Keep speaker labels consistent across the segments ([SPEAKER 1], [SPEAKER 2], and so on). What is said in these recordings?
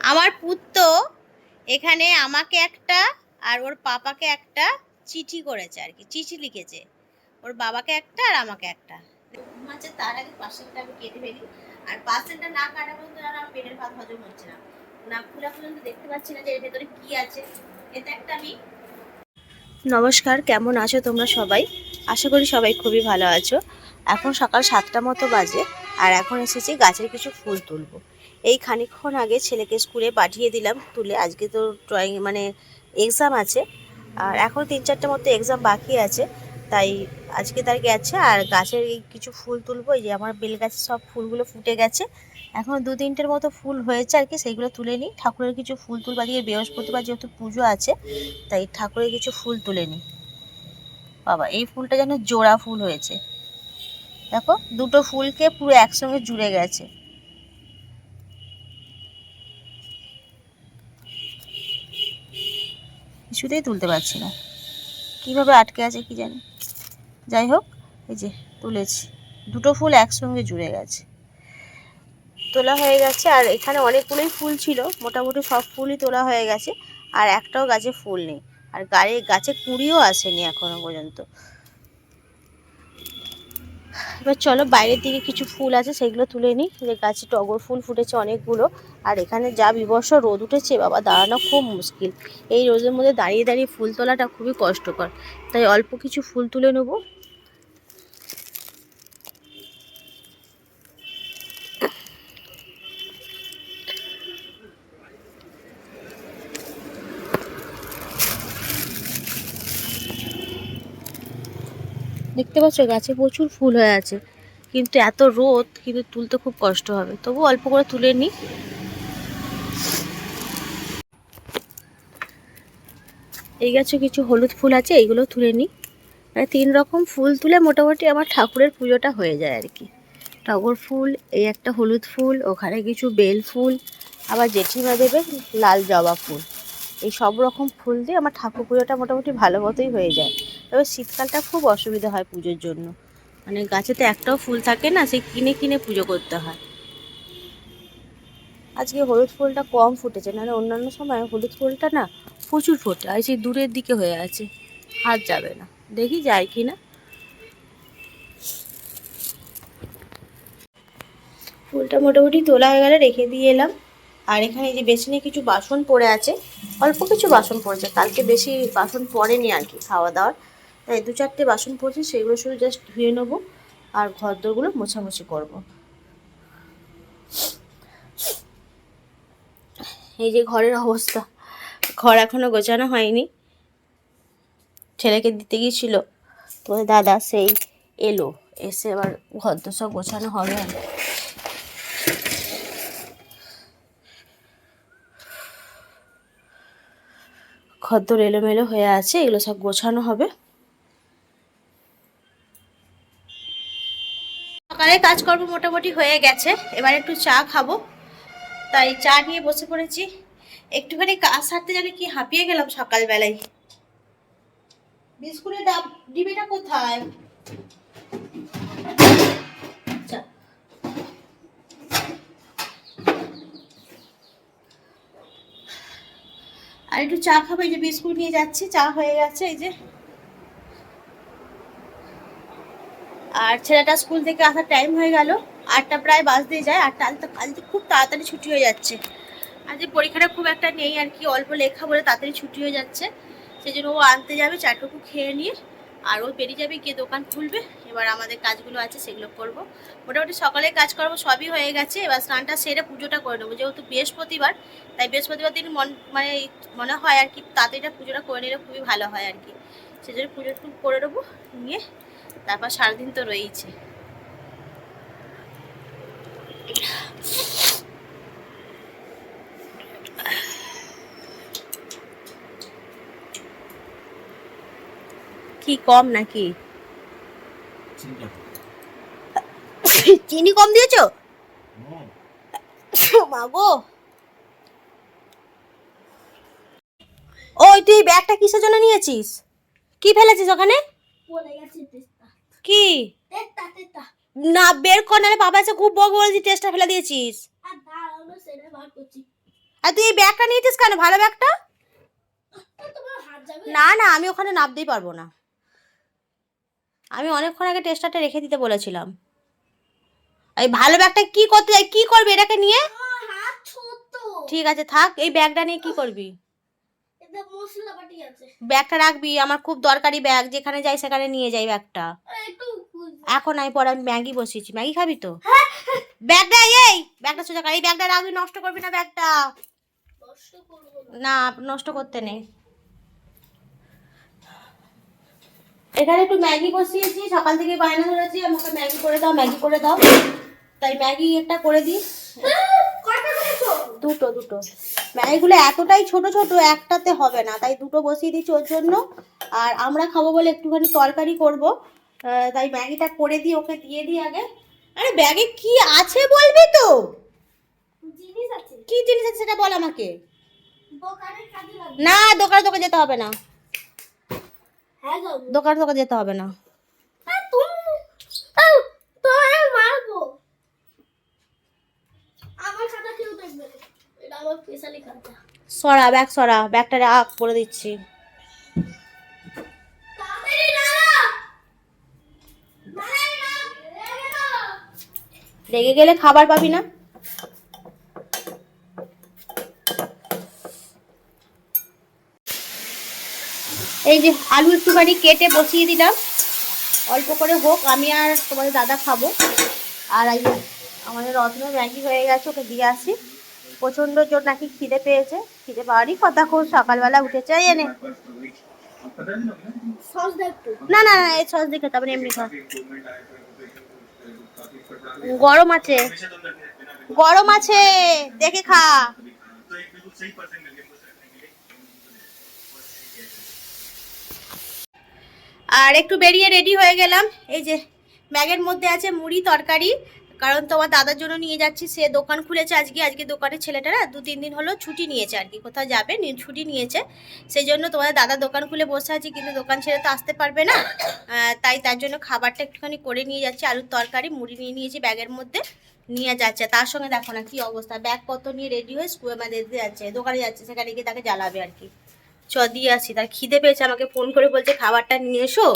[SPEAKER 1] আমার পুত্র এখানে আমাকে একটা আর ওর পাপাকে একটা চিঠি করেছে আর কি চিঠি লিখেছে। ওর বাবাকে একটা আর আমাকে একটা। মাঝে তার আগে পার্সেলটা আমি কেটে ফেলি। আর পার্সেলটা না কাটা পর্যন্ত আর আমার পেটের ভাত হজম হচ্ছে না। না খোলা পর্যন্ত দেখতে পাচ্ছি না যে এর ভেতরে কি আছে। এটা একটা আমি নমস্কার কেমন আছো তোমরা সবাই? আশা করি সবাই খুবই ভালো আছো। এখন সকাল সাতটা মতো বাজে আর এখন এসেছি গাছের কিছু ফুল তুলবো। এই খানিকক্ষণ আগে ছেলেকে স্কুলে পাঠিয়ে দিলাম তুলে। আজকে তো ড্রয়িং মানে এক্সাম আছে। আর এখন তিন চারটে মতো এক্সাম বাকি আছে। তাই আজকে তার গেছে আর গাছের এই কিছু ফুল তুলবো। এই যে আমার বেল গাছে সব ফুলগুলো ফুটে গেছে। এখন দু তিনটের মতো ফুল হয়েছে আর কি, সেইগুলো তুলে নিই। ঠাকুরের কিছু ফুল তুলবা। দিয়ে বৃহস্পতিবার যেহেতু পুজো আছে, তাই ঠাকুরের কিছু ফুল তুলে নিই। বাবা, এই ফুলটা যেন জোড়া ফুল হয়েছে। দেখো, দুটো ফুলকে পুরো একসঙ্গে জুড়ে গেছে। কিছুতেই তুলতে পারছি না। কীভাবে আটকে আছে কি জানি। যাই হোক, এই যে তুলেছি। দুটো ফুল একসঙ্গে জুড়ে গেছে। তোলা হয়ে গেছে, আর এখানে অনেকগুলোই ফুল ছিল। মোটামুটি সব ফুলই তোলা হয়ে গেছে, আর একটাও গাছে ফুল নেই। আর গাড়ি গাছে কুড়িও আসেনি এখনও পর্যন্ত। এবার চলো বাইরের দিকে কিছু ফুল আছে, সেগুলো তুলে নিই। যে গাছে টগর ফুল ফুটেছে অনেকগুলো। আর এখানে যা বিবর্ষ রোদ উঠেছে, বাবা, দাঁড়ানো খুব মুশকিল। এই রোদের মধ্যে দাঁড়িয়ে দাঁড়িয়ে ফুল তোলাটা খুবই কষ্টকর। তাই অল্প কিছু ফুল তুলে নেব। দেখতে পাচ্ছ গাছে প্রচুর ফুল হয়ে আছে। কিন্তু এত রোদ, কিন্তু তুলতে খুব কষ্ট হবে। তবু অল্প করে তুলে নিই এই গাছে কিছু হলুদ ফুল আছে, এইগুলো তুলে নিই মানে তিন রকম ফুল তুলে মোটামুটি আমার ঠাকুরের পুজোটা হয়ে যায় আর কি। টগর ফুল, এই একটা হলুদ ফুল, ওখানে কিছু বেল ফুল, আবার জেঠিমা দেবে লাল জবা ফুল। এই সব রকম ফুল দিয়ে আমার ঠাকুর পুজোটা মোটামুটি ভালো মতোই হয়ে যায়। তবে শীতকালটা খুব অসুবিধা হয় পুজোর জন্য। মানে গাছেতে একটাও ফুল থাকে না, সেই কিনে কিনে পুজো করতে হয়। আজকে হলুদ ফুলটা কম ফুটেছে, নাহলে অন্যান্য সময় হলুদ ফুলটা না প্রচুর ফোটে, আর সেই দূরের দিকে হয়ে আছে, হাত যাবে না। দেখি যায় কি না। ফুলটা মোটামুটি তোলা হয়ে গেলে রেখে দিয়ে এলাম। আর এখানে যে বেসিনে কিছু বাসন পড়ে আছে, অল্প কিছু বাসন পড়েছে। কালকে বেশি বাসন পড়েনি আর কি খাওয়া দাওয়ার তাই দু চারটে বাসন পড়ছে, সেগুলো শুধু জাস্ট ধুয়ে নেব আর ঘর দোরগুলো মোছামুছি করব। এই যে ঘরের অবস্থা, ঘর এখনও গোছানো হয়নি। ছেলেকে দিতে গিয়েছিল, তো দাদা সেই এলো, এসে আবার ঘর দোর সব গোছানো হবে খদ্দর এলোমেলো হয়ে আছে, এগুলো সব গোছানো হবে। সকালে কাজকর্ম মোটামুটি হয়ে গেছে, এবার একটু চা খাব। তাই চা নিয়ে বসে পড়েছি। একটুখানি কাজ সারতে জানি কি হাঁপিয়ে গেলাম সকালবেলায়। বিস্কুটের ডাব ডিবিটা কোথায়? একটু চা খাব, এই যে বিস্কুট নিয়ে যাচ্ছি, চা হয়ে গেছে, এই যে। আর ছেলেটা স্কুল থেকে আসার টাইম হয়ে গেল, আটটা প্রায় বাস দিয়ে যায় আটটা আজ তো খুব তাড়াতাড়ি ছুটি হয়ে যাচ্ছে। আর যে পরীক্ষাটা খুব একটা নেই আর কি, অল্প লেখা বলে তাড়াতাড়ি ছুটি হয়ে যাচ্ছে, সেই জন্য ও আনতে যাবে চাটুকু খেয়ে নিয়ে। আর ও বেরিয়ে যাবে, গিয়ে দোকান খুলবে। এবার আমাদের কাজগুলো আছে, সেগুলো করব। মোটামুটি সকালে কাজ করব সবই হয়ে গেছে। এবার স্নানটা সেরে পুজোটা করে নেব। যেহেতু বৃহস্পতিবার, তাই বৃহস্পতিবার দিন মন মানে মনে হয় আর কি তাড়াতাড়িটা পুজোটা করে নিলে খুবই ভালো হয় আর কি। সেজন্য পুজো করে নেব, নিয়ে তারপর সারাদিন তো রয়েইছে। কি কম নাকি? চিনি। কম দিয়েছ? মাগো। ওই তুই ব্যাগটা কিসের জন্য নিয়েছিস? কি ফেলেছিস ওখানে? কি? না বের কর নাহলে বাবা এসে খুব বক বলেছি টেস্টটা ফেলে দিয়েছিস।
[SPEAKER 2] আর দাঁড়ানো সেটা বার করছি।
[SPEAKER 1] আর তুই এই ব্যাগটা নিয়েছিস কেন? ভালো ব্যাগটা?
[SPEAKER 2] তোমার হাত যাবে?
[SPEAKER 1] না না আমি ওখানে নামতেই পারব না। আমি অনেকক্ষণ আগে টেস্টারটা রেখে দিতে বলেছিলাম। এই ভালো ব্যাগটা কি করতে যাই কি করবি এটাকে নিয়ে? ঠিক আছে থাক এই ব্যাগটা নিয়ে কি করবি? ব্যাগটা রাখবি আমার খুব দরকারি ব্যাগ যেখানে যাই সেখানে নিয়ে যাই ব্যাগটা। এখন আমি পরে আমি ম্যাগি বসিয়েছি। ম্যাগি খাবি তো? ব্যাগটা এই ব্যাগটা সোজা এই ব্যাগটা রাখবি নষ্ট করবি না ব্যাগটা।
[SPEAKER 2] না
[SPEAKER 1] নষ্ট করতে নেই। এখানে একটু ম্যাগি বসিয়েছি সকাল থেকে বায়না ধরেছি আমাকে ম্যাগি করে দাও ম্যাগি করে দাও। তাই ম্যাগি একটা করে দিই। দুটো দুটো। ম্যাগিগুলো এতটাই ছোট ছোট একটাতে হবে না। তাই দুটো বসিয়ে দিচ্ছি ওর জন্য। আর আমরা খাব বলে একটুখানি তরকারি করব। তাই ম্যাগিটা করে দিই ওকে দিয়ে দিই আগে। আরে ব্যাগে কি আছে বলবি তো?
[SPEAKER 2] জিনিস আছে।
[SPEAKER 1] কি জিনিস আছে সেটা বল আমাকে। না দোকানে দোকানে যেতে হবে না। দোকানে দোকানে যেতে হবে না। সরা ব্যাগ সরা ব্যাগটা রাখ করে দিচ্ছি।
[SPEAKER 2] রেগে
[SPEAKER 1] গেলে খাবার পাবি না? এই যে আলু একটুখানি কেটে বসিয়ে দিলাম। অল্প করে হোক আমি আর তোমাদের দাদা খাব। আর এই আমাদের রত্ন ম্যাগি হয়ে গেছে ওকে দিয়ে আসি। প্রচণ্ড জোর নাকি খিদে পেয়েছে। খিদে পাওয়ারই কথা খুব সকালবেলা উঠে চাই এনে। না না না এই সস হবে না, এমনি খা। গরম আছে। গরম আছে দেখে খা। আর একটু বেরিয়ে রেডি হয়ে গেলাম। এই যে ব্যাগের মধ্যে আছে মুড়ি, তরকারি। কারণ তোমার দাদার জন্য নিয়ে যাচ্ছি। সে দোকান খুলেছে আজকে। আজকে দোকানের ছেলেটা না দু, তিন দিন হলো ছুটি নিয়েছে আর কি। কোথাও যাবে ছুটি নিয়েছে। সেই জন্য তোমাদের দাদা দোকান খুলে বসে আছে, কিন্তু দোকান ছেড়ে তো আসতে পারবে না। তাই তার জন্য খাবারটা একটুখানি করে নিয়ে যাচ্ছে। আলুর তরকারি, মুড়ি নিয়ে নিয়েছি ব্যাগের মধ্যে। নিয়ে যাচ্ছে। তার সঙ্গে দেখো না কি অবস্থা। ব্যাগ কত নিয়ে রেডি হয়ে স্কুলে মানে যাচ্ছে, দোকানে যাচ্ছে, সেখানে গিয়ে তাকে জ্বালাবে আর কি। চ দিয়ে আসি। তার খিদে পেয়েছে আমাকে ফোন করে বলছে খাবারটা নিয়ে এসো।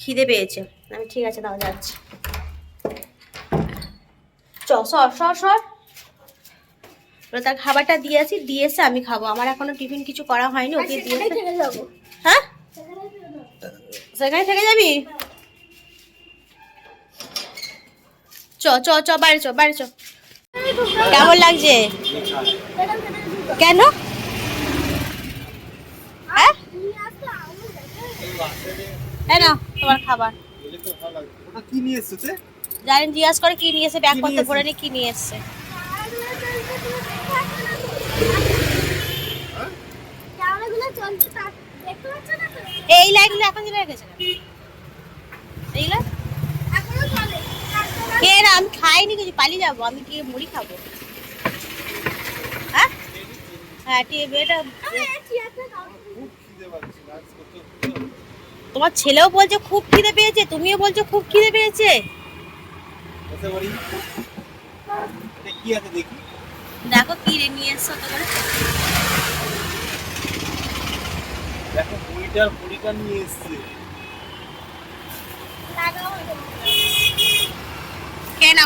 [SPEAKER 1] খিদে পেয়েছে। আমি ঠিক আছে তাও যাচ্ছি। চ সর সর সর। তার খাবারটা দিয়ে আসি দিয়ে এসে আমি খাব। আমার এখনও টিফিন কিছু করা হয়নি ওকে দিয়ে এসে-
[SPEAKER 2] যাব।
[SPEAKER 1] হ্যাঁ?
[SPEAKER 2] সেখানে থেকে যাব?
[SPEAKER 1] চ চ চ বাইরে চ বাইরে চ। কেমন লাগছে? কেন হ্যাঁ
[SPEAKER 2] তুমি আসলে আমি দেখো।
[SPEAKER 1] এই না তোমার খাবার।
[SPEAKER 3] কি নিয়ে এসছো? তে?
[SPEAKER 1] জানেন জিজ্ঞাসা করে কি নিয়ে এসে ব্যাগ করতে
[SPEAKER 3] নিয়ে
[SPEAKER 1] পরে নি কি নিয়ে এসছে।
[SPEAKER 3] হ্যাঁ?
[SPEAKER 1] এই লাইটগুলো এখন জ্বলে রেখেছে এইগুলো
[SPEAKER 2] এখনও
[SPEAKER 1] কে না আমি খাইনি কিছু পালিয়ে যাব আমি কি মুড়ি খাব। হ্যাঁ? হ্যাঁ ঠিক এটা
[SPEAKER 2] আমি এই চেয়ারটা দাও।
[SPEAKER 3] খুব খিদে পাচ্ছে, নাচ করতে করতে।
[SPEAKER 1] তোমার ছেলেও বলছে খুব খিদে পেয়েছে তুমিও বলছো খুব খিদে পেয়েছে।
[SPEAKER 3] দেখি।
[SPEAKER 1] দেখো কি রে নিয়ে এসছো তো করে
[SPEAKER 3] দেখো মুড়িটার মুড়িটা নিয়ে এসছে।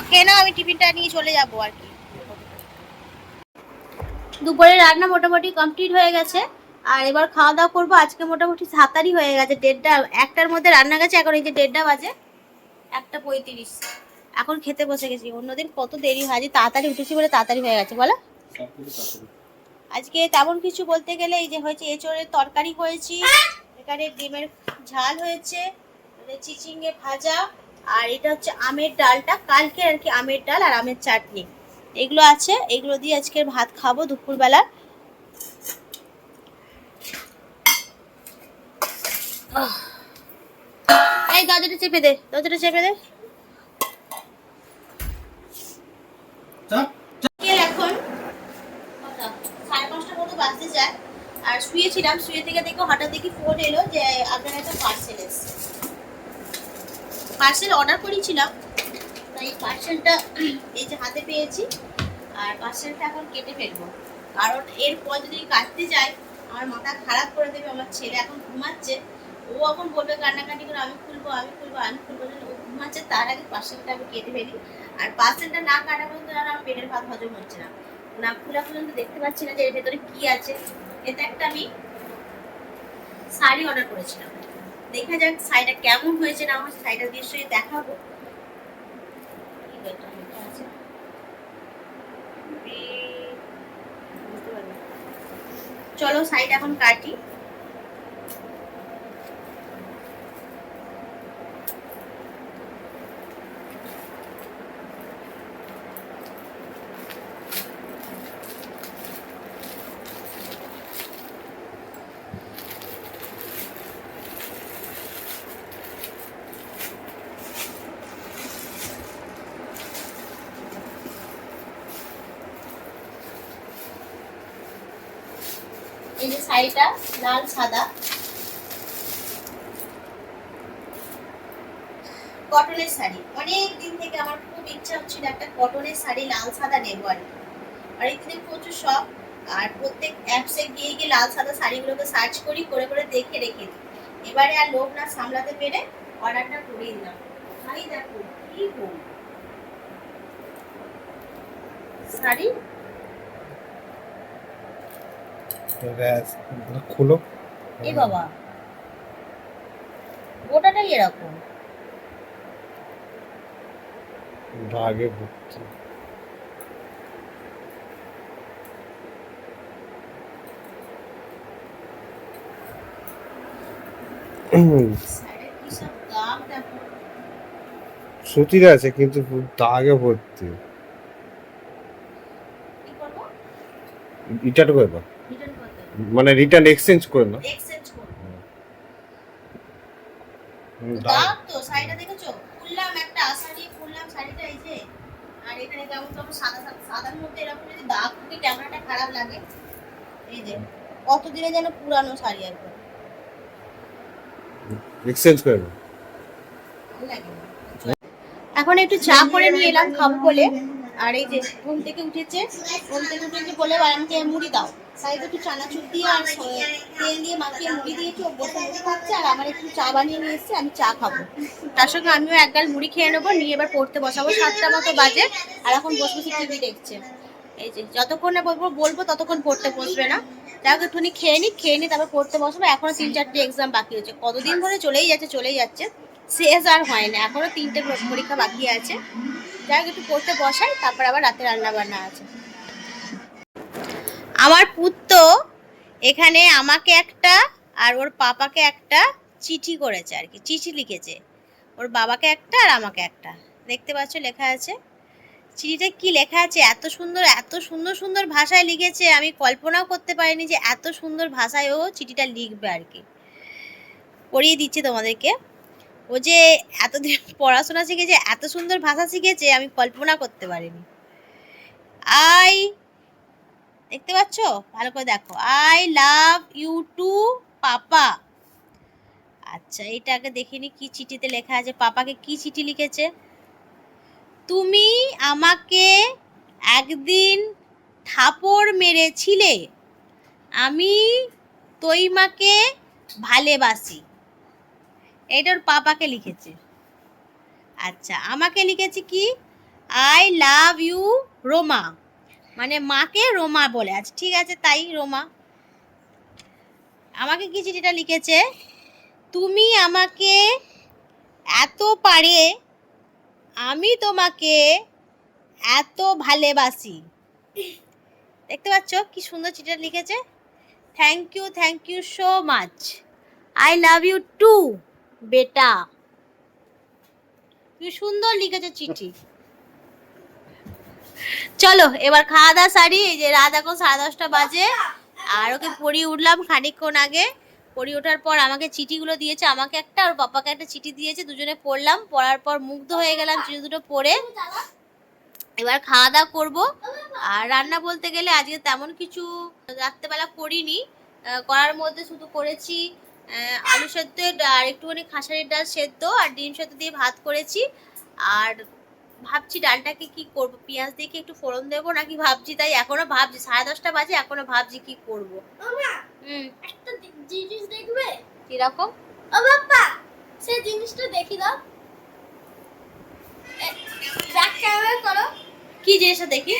[SPEAKER 1] খেয়ে নাও আমি টিফিনটা নিয়ে চলে যাব আর কি। দুপুরে রান্না মোটামুটি কমপ্লিট হয়ে গেছে। আর এবার খাওয়া দাওয়া করব। আজকে মোটামুটি সাতারই হয়ে গেছে, দেড়টা, একটার মধ্যে রান্না গেছে এখন এই যে দেড়টা বাজে, একটা পঁয়ত্রিশ। এখন খেতে বসে গেছি। অন্যদিন কত দেরি হয়, আজ তাড়াতাড়ি উঠেছি বলে তাড়াতাড়ি হয়ে গেছে, বলো। আজকে তেমন কিছু বলতে গেলে এই যে হয়েছে, এঁচড়ের তরকারি হয়েছি, এখানে ডিমের ঝাল হয়েছে চিচিঙ্গে ভাজা, আর এটা হচ্ছে আমের ডালটা। কালকে আর কি আমের ডাল আর আমের চাটনি। এগুলো আছে, এগুলো দিয়ে আজকে ভাত খাব দুপুরবেলা। এই দরজাটা চেপে দে দরজাটা চেপে দে। এখন? কটা? সাড়ে পাঁচটা মতো বাজতে যায়। আর শুয়েছিলাম শুয়ে থেকে দেখো হঠাৎ দেখি ফোন এলো যে আপনার একটা পার্সেল এসছে। পার্সেল অর্ডার করেছিলাম তাই পার্সেলটা এই যে হাতে পেয়েছি আর পার্সেলটা এখন কেটে ফেলব। কারণ এরপর যদি কাটতে যাই আমার মাথা খারাপ করে দেবে আমার ছেলে এখন ঘুমাচ্ছে। ও এখন বলবে কান্নাকাটি করে, আমি খুলবো আমি খুলবো আমি খুলবো। ও ঘুমাচ্ছে, তার আগে পার্সেলটা আমি কেটে ফেলি। আর পার্সেলটা না কাটা পর্যন্ত আমার পেটের ভাত হজম হচ্ছে না। না খোলা পর্যন্ত দেখতে পাচ্ছি না যে এর ভেতরে কি আছে। এটা একটা আমি শাড়ি অর্ডার করেছিলাম। দেখা যাক শাড়িটা কেমন হয়েছে না আমার শাড়িটা নিশ্চয়ই দেখাবো। কি আছে? বি- বুঝতে পারলাম। না। চলো শাড়িটা এখন কাটি। এই যে শাড়িটা, লাল, সাদা। কটনের শাড়ি। অনেক দিন থেকে আমার খুব ইচ্ছা হচ্ছিল একটা কটনের শাড়ি, লাল, সাদা নেব আর কি। আর এখানে প্রচুর শখ আর প্রত্যেক অ্যাপসে গিয়ে গিয়ে লাল, সাদা শাড়িগুলোকে সার্চ করি, করে করে দেখে রেখে দিই। এবারে আর লোভ না সামলাতে পেরে অর্ডারটা করেই দিলাম। শাড়ি দেখো, কি গো শাড়ি
[SPEAKER 3] খুলো
[SPEAKER 1] এ বাবা। গোটাটাই এরকম।
[SPEAKER 3] ভাগে ভর্তি। সুতির আছে কিন্তু দাগে ভর্তি।
[SPEAKER 1] কি করব?
[SPEAKER 3] করে মানে রিটার্ন এক্সচেঞ্জ করে না
[SPEAKER 1] এক্সচেঞ্জ দাম তো শাড়িটা দেখেছ? খুললাম একটা আশা নিয়ে খুললাম শাড়িটা এই যে। আর এখানে কেমন কেমন সাদা সাদা সাদার মধ্যে এরকম যদি দাগ ক্যামেরাটা খারাপ লাগে। এই যে কতদিনে যেন পুরানো শাড়ি একবার
[SPEAKER 3] এক্সচেঞ্জ করে।
[SPEAKER 1] এখন একটু চা করে নিয়ে এলাম খাব বলে। আর এই যে ঘুম থেকে উঠেছে ঘুম থেকে উঠেছে বলে বাড়িতে মুড়ি দাও। তো একটু চানাচুর দিয়ে আর তেল দিয়ে মাখিয়ে মুড়ি দিয়ে একটু বসে বসে খাচ্ছে, আর আমার একটু চা বানিয়ে নিয়ে এসছে, আমি চা খাব। তার সঙ্গে আমিও এক গাল মুড়ি খেয়ে নেব, নিয়ে এবার পড়তে বসাবো, সাতটা মতো বাজে, আর এখন বসে বসে টিভি দেখছে। এই যে, যতক্ষণ না বলব বলব, ততক্ষণ পড়তে বসবে না। যাই একটুখানি খেয়ে নি খেয়ে নি তারপর পড়তে বসবো, এখনও তিন চারটে এক্সাম বাকি আছে। কতদিন ধরে চলেই যাচ্ছে চলেই যাচ্ছে। শেষ আর হয় না, এখনও তিনটে পরীক্ষা বাকি আছে। যাই হোক, একটু পড়তে বসাই, তারপর আবার রাতে রান্না বান্না আছে। আমার পুত্র এখানে আমাকে একটা আর ওর পাপাকে একটা চিঠি করেছে আর কি, চিঠি লিখেছে। ওর বাবাকে একটা আর আমাকে একটা। দেখতে পাচ্ছ লেখা আছে। চিঠিটা কি লেখা আছে? এত সুন্দর এত সুন্দর সুন্দর ভাষায় লিখেছে। আমি কল্পনাও করতে পারিনি যে এত সুন্দর ভাষায় ও চিঠিটা লিখবে আর কি। পড়িয়ে দিচ্ছি তোমাদেরকে। ও যে এতদিন পড়াশোনা শিখেছে, এত সুন্দর ভাষা শিখেছে, আমি কল্পনা করতে পারিনি। আই দেখতে পাচ্ছ? ভালো করে দেখো। I love you too papa. আচ্ছা এটাকে দেখিনি কি চিঠিতে লেখা আছে? পাপাকে কি চিঠি লিখেছে? তুমি আমাকে একদিন থাপড় মেরেছিলে। আমি তৈমাকে ভালোবাসি। এটা ওর পাপাকে লিখেছে। আচ্ছা আমাকে লিখেছে কি? I love you Roma. মানে মাকে রোমা বলে আছে ঠিক আছে তাই রোমা। আমাকে কি চিঠিটা লিখেছে? তুমি আমাকে এত পারে, আমি তোমাকে এত ভালোবাসি। দেখতে পাচ্ছ কি সুন্দর চিঠিটা লিখেছে? Thank you thank you so much I love you too বেটা। কি সুন্দর লিখেছে চিঠি। চলো, এবার খাওয়া দাওয়া সারি, এই যে রাত এখন সাড়ে দশটা বাজে। আর ওকে পড়িয়ে উঠলাম খানিকক্ষণ আগে। পড়িয়ে ওঠার পর আমাকে চিঠিগুলো দিয়েছে, আমাকে একটা আর পাপাকে একটা চিঠি দিয়েছে, দুজনে পড়লাম, পড়ার পর মুগ্ধ হয়ে গেলাম চিঠি দুটো পড়ে। এবার খাওয়া দাওয়া করব। আর রান্না বলতে গেলে আজকে তেমন কিছু রাত্রেবেলা করিনি। করার মধ্যে শুধু করেছি আলু সেদ্ধ আর একটুখানি খাসারির ডাল সেদ্ধ আর ডিম সেদ্ধ দিয়ে ভাত করেছি। আর ভাবছি ডালটাকে কি করব? পেঁয়াজ দিয়ে কি একটু ফোড়ন দেবো নাকি ভাবছি তাই এখনও ভাবছি সাড়ে দশটা বাজে এখনও ভাবছি কি করব। হুম।
[SPEAKER 2] একটা জিনিস দেখবে?
[SPEAKER 1] কীরকম?
[SPEAKER 2] ও বাপ্পা সে জিনিসটা দেখি দাও। ব্যাক ক্যামেরা করো।
[SPEAKER 1] কি জিনিসটা দেখি?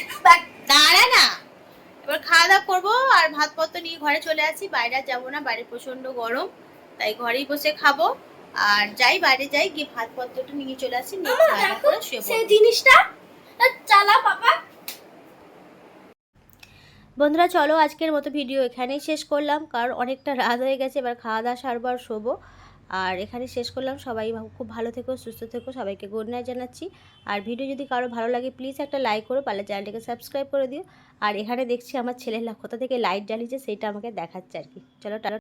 [SPEAKER 1] দাঁড়া না। এবার খাওয়া দাওয়া করব আর ভাত পত্র নিয়ে ঘরে চলে আসি। বাইরে যাব না বাইরে প্রচণ্ড গরম তাই ঘরেই বসে খাব। আর যাই বাইরে যাই গিয়ে ভাত পত্রটা নিয়ে চলে আসি
[SPEAKER 2] সেই জিনিসটা চালা পাপা।
[SPEAKER 1] বন্ধুরা চলো আজকের মতো ভিডিও এখানেই শেষ করলাম কারণ অনেকটা রাত হয়ে গেছে এবার খাওয়া দাওয়া সারবো আর শোবো। আর এখানে শেষ করলাম সবাই খুব ভালো থেকো সুস্থ থেকো সবাইকে গুড নাইট জানাচ্ছি। আর ভিডিও যদি কারও ভালো লাগে প্লিজ একটা লাইক করো পারলে চ্যানেলটাকে সাবস্ক্রাইব করে দিও। আর এখানে দেখছি আমার ছেলেরা কোথা থেকে লাইট জ্বালিয়েছে সেটা আমাকে দেখাচ্ছে আর কি। চলো